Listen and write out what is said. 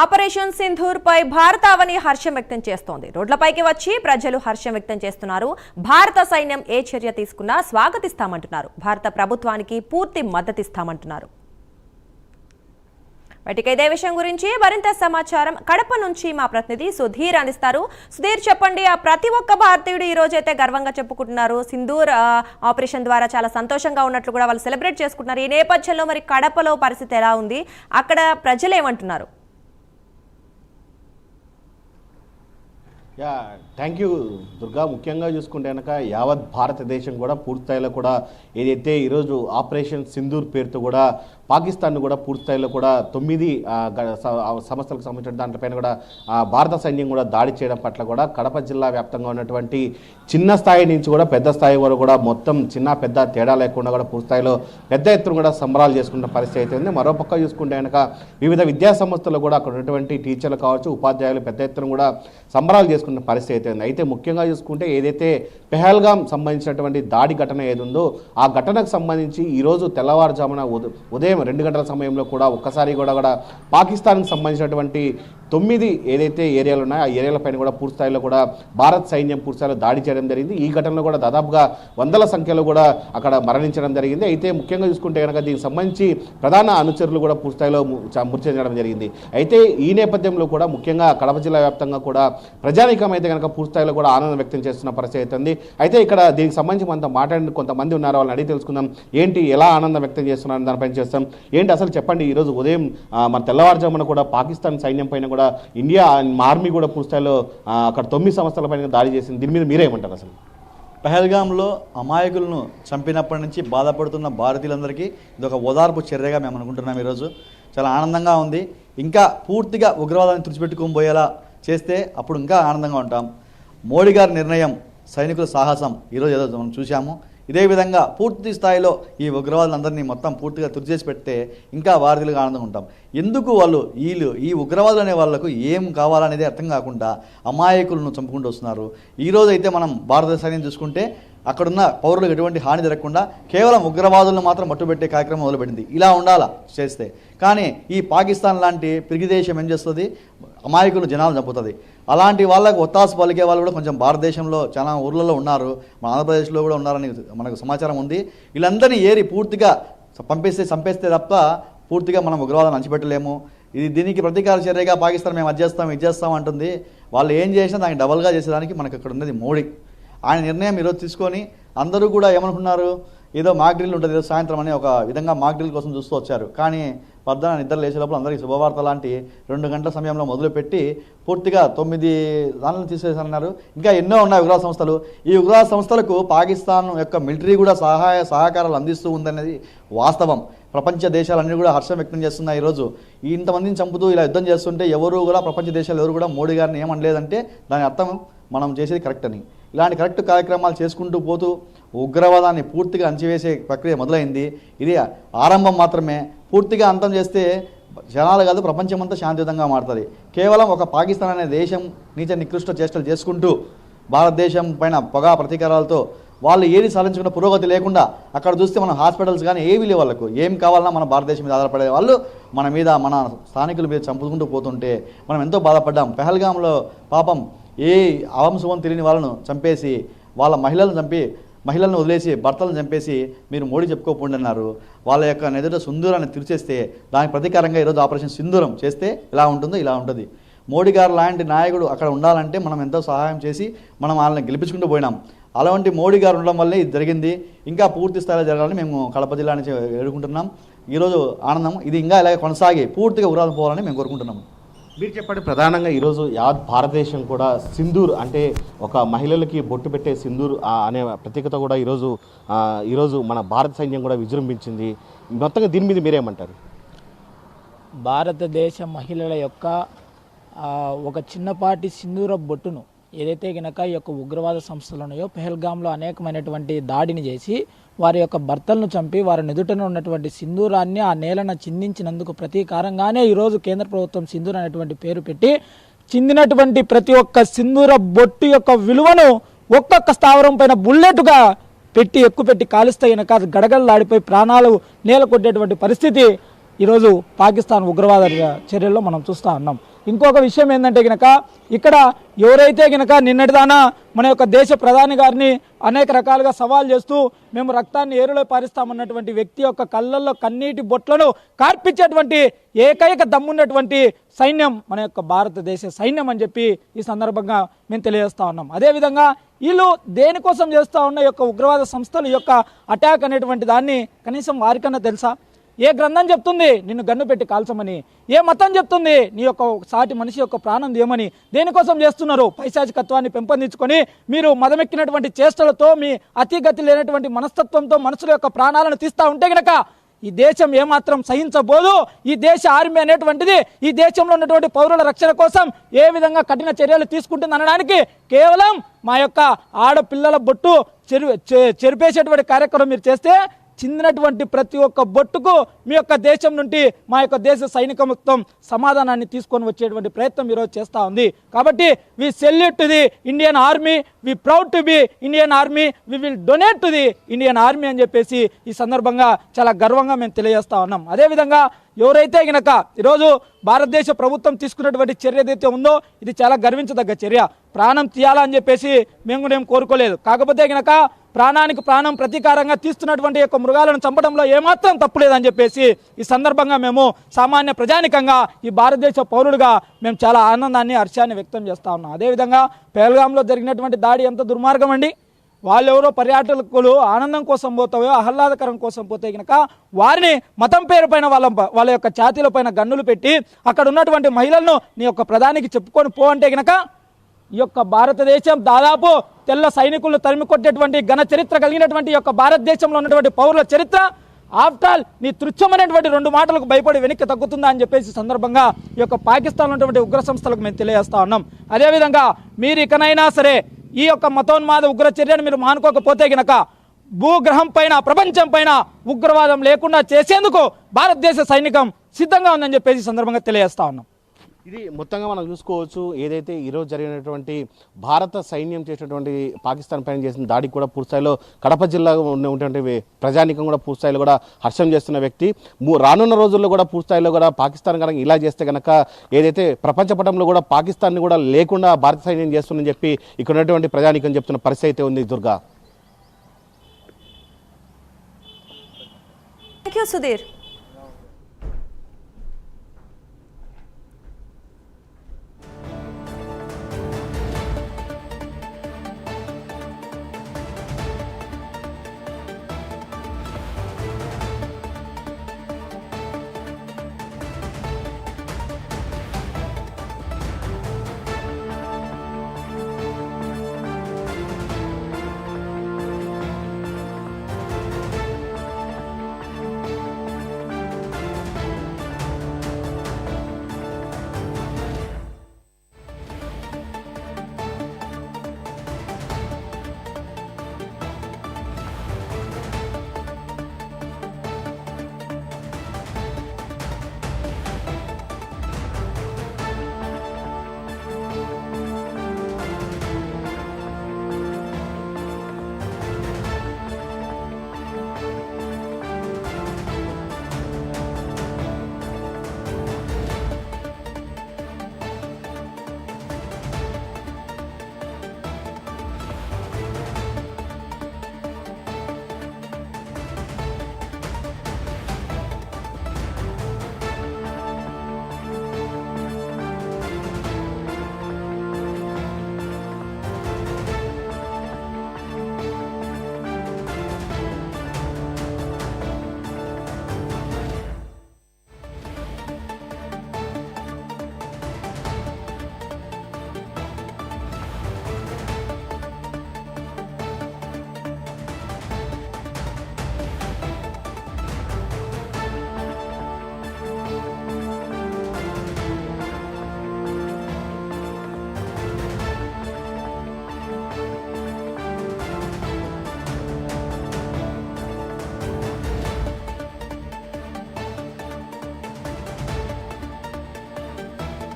Operation Sindoor పై భారతావని హర్షం వ్యక్తం చేస్తోంది. రోడ్లపైకి వచ్చి ప్రజలు హర్షం వ్యక్తం చేస్తున్నారు. భారత సైన్యం ఏ చర్య తీసుకున్నా స్వాగతిస్తామంటున్నారు. భారత ప్రభుత్వానికి పూర్తి మద్దతిస్తామంటున్నారు. వాటికి ఇదే విషయం గురించి మరింత సమాచారం కడప నుంచి మా ప్రతినిధి సుధీర్ అందిస్తారు. సుధీర్ చెప్పండి ఆ ప్రతి ఒక్క భారతీయుడు ఈ రోజైతే గర్వంగా చెప్పుకుంటున్నారు. సింధూర్ ఆపరేషన్ ద్వారా చాలా సంతోషంగా ఉన్నట్లు కూడా వాళ్ళు సెలబ్రేట్ చేసుకుంటున్నారు. ఈ నేపథ్యంలో మరి కడపలో పరిస్థితి ఎలా ఉంది? అక్కడ ప్రజలు ఏమంటున్నారు? యా థ్యాంక్ యూ దుర్గా ముఖ్యంగా చూసుకుంటే కనుక యావత్ భారతదేశం కూడా పూర్తిస్థాయిలో కూడా ఏదైతే ఈరోజు ఆపరేషన్ సింధూర్ పేరుతో కూడా పాకిస్తాన్ కూడా పూర్తిస్థాయిలో కూడా తొమ్మిది సంస్థలకు సంబంధించిన దాంట్లపైన కూడా భారత సైన్యం కూడా దాడి చేయడం పట్ల కూడా కడప జిల్లా వ్యాప్తంగా ఉన్నటువంటి చిన్న స్థాయి నుంచి కూడా పెద్ద స్థాయి వరకు కూడా మొత్తం చిన్న పెద్ద తేడా లేకుండా కూడా పూర్తిస్థాయిలో పెద్ద ఎత్తున కూడా సంబరాలు చేసుకున్న పరిస్థితి అయితే ఉంది. మరోపక్క చూసుకుంటే కనుక వివిధ విద్యా సంస్థలు కూడా అక్కడ ఉన్నటువంటి టీచర్లు కావచ్చు ఉపాధ్యాయులు పెద్ద ఎత్తున కూడా సంబరాలు చేసుకున్న పరిస్థితి అయితే ఉంది. అయితే ముఖ్యంగా చూసుకుంటే ఏదైతే పెహల్గాం సంబంధించినటువంటి దాడి ఘటన ఏదుందో ఆ ఘటనకు సంబంధించి ఈరోజు తెల్లవారుజామున ఉదయం రెండు గంటల సమయంలో కూడా ఒక్కసారి కూడా కూడా పాకిస్తాన్కి సంబంధించినటువంటి తొమ్మిది ఏదైతే ఏరియాలు ఉన్నాయో ఆ ఏరియాల పైన కూడా పూర్తిస్థాయిలో కూడా భారత్ సైన్యం పూర్తిస్థాయిలో దాడి చేయడం జరిగింది. ఈ ఘటనలో కూడా దాదాపుగా వందల సంఖ్యలో కూడా అక్కడ మరణించడం జరిగింది. అయితే ముఖ్యంగా చూసుకుంటే కనుక దీనికి సంబంధించి ప్రధాన అనుచరులు కూడా పూర్తి స్థాయిలో మృతి చెందడం జరిగింది. అయితే ఈ నేపథ్యంలో కూడా ముఖ్యంగా కడప జిల్లా వ్యాప్తంగా కూడా ప్రజానికం అయితే కనుక పూర్తి కూడా ఆనందం వ్యక్తం చేస్తున్న పరిస్థితి అయితే అయితే ఇక్కడ దీనికి సంబంధించి మనతో మాట్లాడిన కొంతమంది ఉన్నారు? వాళ్ళని అడిగి తెలుసుకుందాం. ఏంటి ఎలా ఆనందం వ్యక్తం చేస్తున్నారని దానిపైన చేస్తాం. ఏంటి అసలు చెప్పండి ఈరోజు ఉదయం మన తెల్లవారుజామున కూడా పాకిస్తాన్ సైన్యం పైన కూడా ఇండియా ఆర్మీ కూడా పూర్తి అక్కడ తొమ్మిది సంవత్సరాల పైన దాడి చేసింది. దీని మీద మీరేమంటారు అసలు? పహల్గాంలో అమాయకులను చంపినప్పటి నుంచి బాధపడుతున్న భారతీయులందరికీ ఇది ఒక ఓదార్పు చర్యగా మేము అనుకుంటున్నాం ఈరోజు. చాలా ఆనందంగా ఉంది. ఇంకా పూర్తిగా ఉగ్రవాదాన్ని తుడిచిపెట్టుకొని పోయేలా చేస్తే అప్పుడు ఇంకా ఆనందంగా ఉంటాం. మోడీ గారి నిర్ణయం సైనికుల సాహసం ఈరోజు ఏదో మనం చూశాము. ఇదే విధంగా పూర్తి స్థాయిలో ఈ ఉగ్రవాదులందరినీ మొత్తం పూర్తిగా తుడిచేసి పెడితే ఇంకా వారధులుగా ఆనందంగా ఉంటాం. ఎందుకు వాళ్ళు వీళ్ళు ఈ ఉగ్రవాదులు అనే వాళ్ళకు ఏం కావాలనేది అర్థం కాకుండా అమాయకులను చంపుకుంటూ వస్తున్నారు. ఈ రోజు అయితే మనం భారత సైన్యం చూసుకుంటే అక్కడున్న పౌరులకు ఎటువంటి హాని జరగకుండా కేవలం ఉగ్రవాదులను మాత్రం మట్టుబెట్టే కార్యక్రమం మొదలుపెట్టింది. ఇలా ఉండాలా? చేస్తే. కానీ ఈ పాకిస్తాన్ లాంటి పిరిగి దేశం ఏం చేస్తుంది? అమాయకులు జనాలు చంపుతుంది. అలాంటి వాళ్ళకు ఒత్తాసు పలికే వాళ్ళు కూడా కొంచెం భారతదేశంలో చాలా ఊర్లలో ఉన్నారు. మన ఆంధ్రప్రదేశ్లో కూడా ఉన్నారని మనకు సమాచారం ఉంది. వీళ్ళందరినీ ఏరి పూర్తిగా పంపిస్తే చంపేస్తే తప్ప పూర్తిగా మనం ఉగ్రవాదాన్ని అణచిపెట్టలేము. ఇది దీనికి ప్రతీకార చర్యగా పాకిస్తాన్ మేము అది చేస్తాం ఇది చేస్తాం అంటుంది. వాళ్ళు ఏం చేసినా దానికి డబల్గా చేసేదానికి మనకు అక్కడ ఉన్నది మోడీ. ఆయన నిర్ణయం ఈరోజు తీసుకొని అందరూ కూడా ఏమనుకున్నారు? ఏదో మాక్ డ్రిల్ ఉంటుంది ఈరోజు సాయంత్రం అని ఒక విధంగా మాక్ డ్రిల్ కోసం చూస్తూ వచ్చారు. కానీ పద్దాన నిద్ర లేచే లోపల అందరికీ శుభవార్త లాంటి రెండు గంటల సమయంలో మొదలుపెట్టి పూర్తిగా తొమ్మిది దానిని తీసేసన్నారు ఇంకా ఎన్నో ఉన్నాయి ఉగ్రవాద సంస్థలు. ఈ ఉగ్రవాద సంస్థలకు పాకిస్తాన్ యొక్క మిలిటరీ కూడా సహాయ సహకారాలు అందిస్తూ ఉందనేది వాస్తవం. ప్రపంచ దేశాలన్నీ కూడా హర్షం వ్యక్తం చేస్తున్నాయి ఈరోజు. ఇంతమందిని చంపుతూ ఇలా యుద్ధం చేస్తుంటే ఎవరు కూడా ప్రపంచ దేశాలు ఎవరు కూడా మోడీ గారిని ఏమనలేదంటే దాని అర్థం మనం చేసేది కరెక్ట్ అని. ఇలాంటి కరెక్ట్ కార్యక్రమాలు చేసుకుంటూ పోతూ ఉగ్రవాదాన్ని పూర్తిగా అంచివేసే ప్రక్రియ మొదలైంది. ఇది ఆరంభం మాత్రమే. పూర్తిగా అంతం చేస్తే జనాలు కాదు ప్రపంచమంతా శాంతియుతంగా మారుతుంది. కేవలం ఒక పాకిస్తాన్ అనే దేశం నీచ నికృష్ట చేష్టలు చేసుకుంటూ భారతదేశం పైన పొగ ప్రతీకారాలతో వాళ్ళు ఏది సాధించుకున్న పురోగతి లేకుండా అక్కడ చూస్తే మన హాస్పిటల్స్ కానీ ఏవి లేవు వాళ్ళకు. ఏం కావాలన్నా మన భారతదేశం మీద ఆధారపడే వాళ్ళు మన మీద మన స్థానికుల మీద చంపుకుంటూ పోతుంటే మనం ఎంతో బాధపడ్డాం. పెహల్గాంలో పాపం ఏ అవంశవం తెలియని వాళ్ళను చంపేసి వాళ్ళ మహిళలను చంపి మహిళలను వదిలేసి భర్తలను చంపేసి మీరు మోడీ చెప్పుకోకుండా అన్నారు. వాళ్ళ యొక్క నెదుట సుందూరాన్ని తిరిచేస్తే దానికి ప్రతీకారంగా ఈరోజు ఆపరేషన్ సింధూరం చేస్తే ఇలా ఉంటుందో ఇలా ఉంటుంది. మోడీ గారు లాంటి నాయకుడు అక్కడ ఉండాలంటే మనం ఎంతో సహాయం చేసి మనం వాళ్ళని గెలిపించుకుంటూ పోయినాం. అలాంటి మోడీ గారు ఉండడం వల్లే ఇది జరిగింది. ఇంకా పూర్తి స్థాయిలో జరగాలని మేము కడప జిల్లా నుంచి వేడుకుంటున్నాం. ఈరోజు ఆనందం ఇది ఇంకా ఇలాగే కొనసాగి పూర్తిగా ఉరాలు పోవాలని మేము కోరుకుంటున్నాము మీరు చెప్పండి ప్రధానంగా ఈరోజు యావత్ భారతదేశం కూడా సింధూర్ అంటే ఒక మహిళలకి బొట్టు పెట్టే సింధూర్ అనే ప్రత్యేకత కూడా ఈరోజు ఈరోజు మన భారత సైన్యం కూడా విజృంభించింది. మొత్తంగా దీని మీద మీరేమంటారు? భారతదేశ మహిళల యొక్క ఒక చిన్నపాటి సింధూర బొట్టును ఏదైతే గనక ఈ యొక్క ఉగ్రవాద సంస్థలు ఉన్నాయో పెహల్గామ్లో అనేకమైనటువంటి దాడిని చేసి వారి యొక్క భర్తలను చంపి వారి నుదుటన ఉన్నటువంటి సింధూరాన్ని ఆ నేలన చిందించినందుకు ప్రతీకారంగానే ఈరోజు కేంద్ర ప్రభుత్వం సింధూర్ అనేటువంటి పేరు పెట్టి చిందినటువంటి ప్రతి ఒక్క సింధూర బొట్టు యొక్క విలువను ఒక్కొక్క స్థావరం పైన బుల్లెట్గా పెట్టి ఎక్కువ పెట్టి కాలుస్తే గనక అది గడగడలాడిపోయి ప్రాణాలు నేల కొట్టేటువంటి పరిస్థితి ఈరోజు పాకిస్తాన్ ఉగ్రవాద చర్యల్లో మనం చూస్తూ ఉన్నాం. ఇంకొక విషయం ఏంటంటే గనక ఇక్కడ ఎవరైతే గనక నిన్నటిదానా మన యొక్క దేశ ప్రధాని గారిని అనేక రకాలుగా సవాల్ చేస్తూ మేము రక్తాన్ని ఏరులో పారిస్తామన్నటువంటి వ్యక్తి యొక్క కళ్ళల్లో కన్నీటి బొట్లను కార్పించేటువంటి ఏకైక దమ్మున్నటువంటి సైన్యం మన యొక్క భారతదేశ సైన్యం అని చెప్పి ఈ సందర్భంగా మేము తెలియజేస్తా ఉన్నాం. అదేవిధంగా వీళ్ళు దేనికోసం చేస్తూ ఉన్న యొక్క ఉగ్రవాద సంస్థలు యొక్క అటాక్ అనేటువంటి దాన్ని కనీసం వారికన్నా తెలుసా? ఏ గ్రంథం చెప్తుంది? నిన్ను గన్ను పెట్టి కాల్చమని. ఏ మతం చెప్తుంది? నీ యొక్క సాటి మనిషి యొక్క ప్రాణం ఏమని దేనికోసం చేస్తున్నారు? పైశాచికత్వాన్ని పెంపొందించుకొని మీరు మదమెక్కినటువంటి చేష్టలతో మీ అతిగతి లేనటువంటి మనస్తత్వంతో మనుషుల యొక్క ప్రాణాలను తీస్తూ ఉంటే గనక ఈ దేశం ఏమాత్రం సహించబోదు. ఈ దేశ ఆర్మీ అనేటువంటిది ఈ దేశంలో ఉన్నటువంటి పౌరుల రక్షణ కోసం ఏ విధంగా కఠిన చర్యలు తీసుకుంటుంది అనడానికి కేవలం మా యొక్క ఆడపిల్లల బొట్టు చెరు చెరిపేసేటువంటి కార్యక్రమం మీరు చేస్తే చిందినటువంటి ప్రతి ఒక్క బొట్టుకు మీ యొక్క దేశం నుండి మా యొక్క దేశ సైనిక మొత్తం సమాధానాన్ని తీసుకొని వచ్చేటువంటి ప్రయత్నం ఈరోజు చేస్తూ ఉంది. కాబట్టి we salute to the Indian army we proud to be Indian army we will donate to the Indian army అని చెప్పేసి ఈ సందర్భంగా చాలా గర్వంగా మేము తెలియజేస్తా ఉన్నాం. అదేవిధంగా ఎవరైతే గనక ఈరోజు భారతదేశ ప్రభుత్వం తీసుకున్నటువంటి చర్య ఏదైతే ఉందో ఇది చాలా గర్వించదగ్గ చర్య. ప్రాణం తీయాలని చెప్పేసి మేము మేము కోరుకోలేదు. కాకపోతే గనక ప్రాణానికి ప్రాణం ప్రతీకారంగా తీస్తున్నటువంటి యొక్క మృగాలను చంపడంలో ఏమాత్రం తప్పులేదని చెప్పేసి ఈ సందర్భంగా మేము సామాన్య ప్రజానికంగా ఈ భారతదేశ పౌరుడుగా మేము చాలా ఆనందాన్ని హర్షాన్ని వ్యక్తం చేస్తూ ఉన్నాం. అదేవిధంగా పేల్గాంలో జరిగినటువంటి దాడి ఎంత దుర్మార్గం అండి? వాళ్ళెవరో పర్యాటకులు ఆనందం కోసం పోతావో ఆహ్లాదకరం కోసం పోతే గనక వారిని మతం పేరు పైన వాళ్ళ వాళ్ళ యొక్క ఛాతీల పైన గన్నులు పెట్టి అక్కడ ఉన్నటువంటి మహిళలను నీ యొక్క ప్రధానికి చెప్పుకొని పో అంటే గనక ఈ యొక్క భారతదేశం దాదాపు తెల్ల సైనికులను తరిమి కొట్టేటువంటి ఘన చరిత్ర కలిగినటువంటి యొక్క భారతదేశంలో ఉన్నటువంటి పౌరుల చరిత్ర ఆఫ్టర్ ఆల్ నీ తుచ్చమైనటువంటి రెండు మాటలకు భయపడి వెనక్కి తగ్గుతుందా అని చెప్పేసి సందర్భంగా ఈ యొక్క పాకిస్తాన్ ఉన్నటువంటి ఉగ్ర సంస్థలకు మేము తెలియజేస్తా ఉన్నాం. అదేవిధంగా మీరు ఇకనైనా సరే ఈ యొక్క మతోన్మాద ఉగ్ర చర్యను మీరు మానుకోకపోతే గనక భూగ్రహం పైన ప్రపంచం పైన ఉగ్రవాదం లేకుండా చేసేందుకు భారతదేశ సైనికం సిద్ధంగా ఉందని చెప్పేసి సందర్భంగా తెలియజేస్తా ఉన్నాం. ఇది మొత్తంగా మనం చూసుకోవచ్చు. ఏదైతే ఈరోజు జరిగినటువంటి భారత సైన్యం చేసినటువంటి పాకిస్తాన్ పైన చేసిన దాడికి కూడా పూర్తిస్థాయిలో కడప జిల్లా ఉన్నటువంటి ప్రజానికం కూడా పూర్తిస్థాయిలో కూడా హర్షం చేస్తున్న వ్యక్తి. రానున్న రోజుల్లో కూడా పూర్తిస్థాయిలో కూడా పాకిస్తాన్ కనుక ఇలా చేస్తే కనుక ఏదైతే ప్రపంచ పటంలో కూడా పాకిస్తాన్ కూడా లేకుండా భారత సైన్యం చేస్తుందని చెప్పి ఇక్కడ ఉన్నటువంటి ప్రజానికం చెప్తున్న పరిస్థితి అయితే ఉంది దుర్గా. Thank you Sudheer.